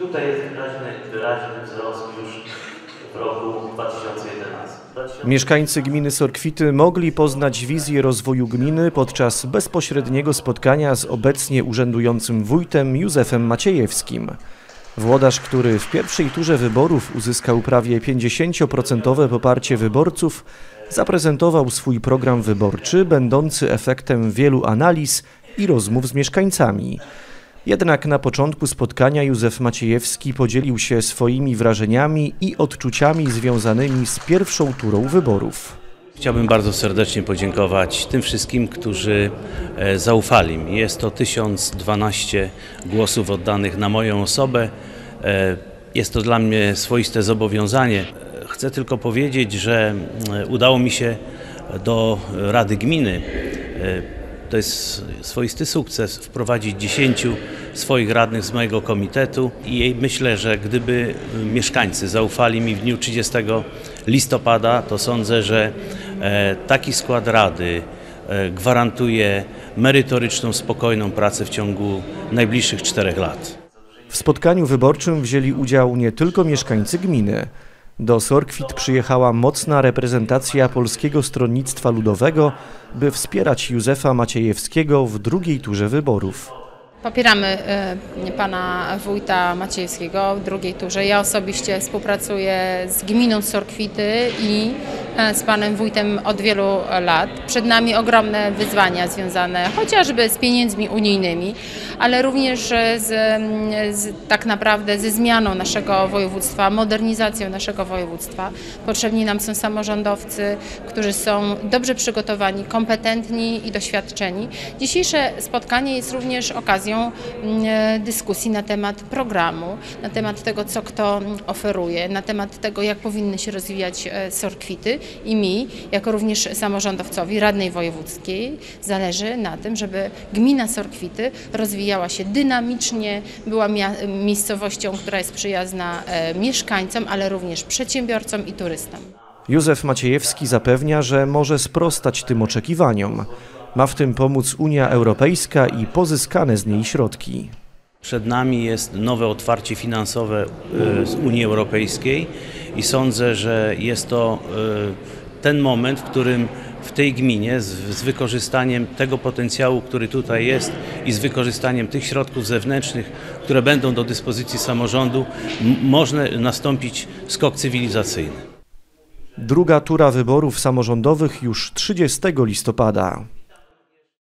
tutaj jest wyraźny, wyraźny wzrost już w roku 2011. 2011. Mieszkańcy gminy Sorkwity mogli poznać wizję rozwoju gminy podczas bezpośredniego spotkania z obecnie urzędującym wójtem Józefem Maciejewskim. Włodarz, który w pierwszej turze wyborów uzyskał prawie 50% poparcie wyborców, zaprezentował swój program wyborczy, będący efektem wielu analiz i rozmów z mieszkańcami. Jednak na początku spotkania Józef Maciejewski podzielił się swoimi wrażeniami i odczuciami związanymi z pierwszą turą wyborów. Chciałbym bardzo serdecznie podziękować tym wszystkim, którzy e, zaufali mi. Jest to 1012 głosów oddanych na moją osobę. E, Jest to dla mnie swoiste zobowiązanie. Chcę tylko powiedzieć, że e, udało mi się do Rady Gminy, to jest swoisty sukces, wprowadzić 10 swoich radnych z mojego komitetu i myślę, że gdyby mieszkańcy zaufali mi w dniu 30 listopada, to sądzę, że e, taki skład rady e, gwarantuje merytoryczną, spokojną pracę w ciągu najbliższych czterech lat. W spotkaniu wyborczym wzięli udział nie tylko mieszkańcy gminy. Do Sorkwit przyjechała mocna reprezentacja Polskiego Stronnictwa Ludowego, by wspierać Józefa Maciejewskiego w drugiej turze wyborów. Popieramy e, pana wójta Maciejewskiego w drugiej turze. Ja osobiście współpracuję z gminą Sorkwity i e, z panem wójtem od wielu lat. Przed nami ogromne wyzwania związane chociażby z pieniędzmi unijnymi, ale również z, z, tak naprawdę ze zmianą naszego województwa, modernizacją naszego województwa. Potrzebni nam są samorządowcy, którzy są dobrze przygotowani, kompetentni i doświadczeni. Dzisiejsze spotkanie jest również okazją mm, dyskusji na temat programu, na temat tego, co kto oferuje, na temat tego, jak powinny się rozwijać e, Sorkwity i mi, jako również samorządowcowi, radnej wojewódzkiej, zależy na tym, żeby gmina Sorkwity rozwijała się dynamicznie, była miejscowością, która jest przyjazna e, mieszkańcom, ale również przedsiębiorcom i turystom. Józef Maciejewski zapewnia, że może sprostać tym oczekiwaniom. Ma w tym pomóc Unia Europejska i pozyskane z niej środki. Przed nami jest nowe otwarcie finansowe e, z Unii Europejskiej i sądzę, że jest to e, ten moment, w którym w tej gminie z, wykorzystaniem tego potencjału, który tutaj jest i z wykorzystaniem tych środków zewnętrznych, które będą do dyspozycji samorządu, m- może nastąpić skok cywilizacyjny. Druga tura wyborów samorządowych już 30 listopada.